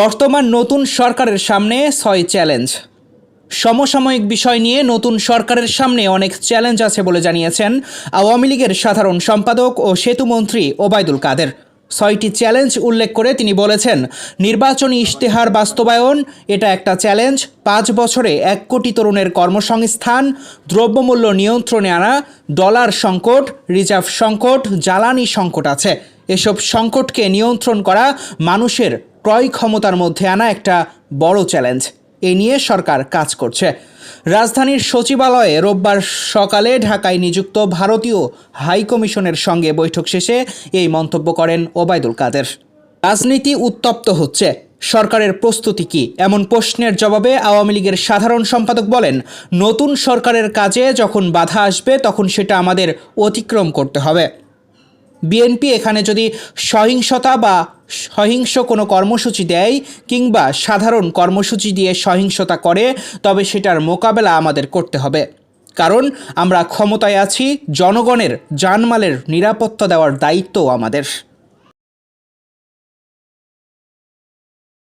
বর্তমান নতুন সরকারের সামনে ছয় চ্যালেঞ্জ। সমসাময়িক বিষয় নিয়ে নতুন সরকারের সামনে অনেক চ্যালেঞ্জ আছে বলে জানিয়েছেন আওয়ামী লীগের সাধারণ সম্পাদক ও সেতুমন্ত্রী ওবায়দুল কাদের। ছয়টি চ্যালেঞ্জ উল্লেখ করে তিনি বলেছেন, নির্বাচনী ইশতেহার বাস্তবায়ন, এটা একটা চ্যালেঞ্জ, পাঁচ বছরে এক কোটি তরুণের কর্মসংস্থান, দ্রব্যমূল্য নিয়ন্ত্রণে আনা, ডলার সংকট, রিজার্ভ সংকট, জ্বালানি সংকট আছে। এসব সংকটকে নিয়ন্ত্রণ করা মানুষের ক্রয় ক্ষমতার মধ্যে আনা একটা বড় চ্যালেঞ্জ। এ নিয়ে সরকার কাজ করছে। রাজধানীর সচিবালয়ে রোববার সকালে ঢাকায় নিযুক্ত ভারতীয় হাইকমিশনের সঙ্গে বৈঠক শেষে এই মন্তব্য করেন ওবায়দুল কাদের। রাজনীতি উত্তপ্ত হচ্ছে। সরকারের প্রস্তুতি কি? এমন প্রশ্নের জবাবে আওয়ামী লীগের সাধারণ সম্পাদক বলেন, নতুন সরকারের কাজে যখন বাধা আসবে, তখন সেটা আমাদের অতিক্রম করতে হবে। বিএনপি এখানে যদি সহিংসতা বা সহিংস কোনো কর্মসূচি দেয় কিংবা সাধারণ কর্মসূচি দিয়ে সহিংসতা করে, তবে সেটার মোকাবেলা আমাদের করতে হবে। কারণ আমরা ক্ষমতায় আছি, জনগণের জানমালের নিরাপত্তা দেওয়ার দায়িত্বও আমাদের।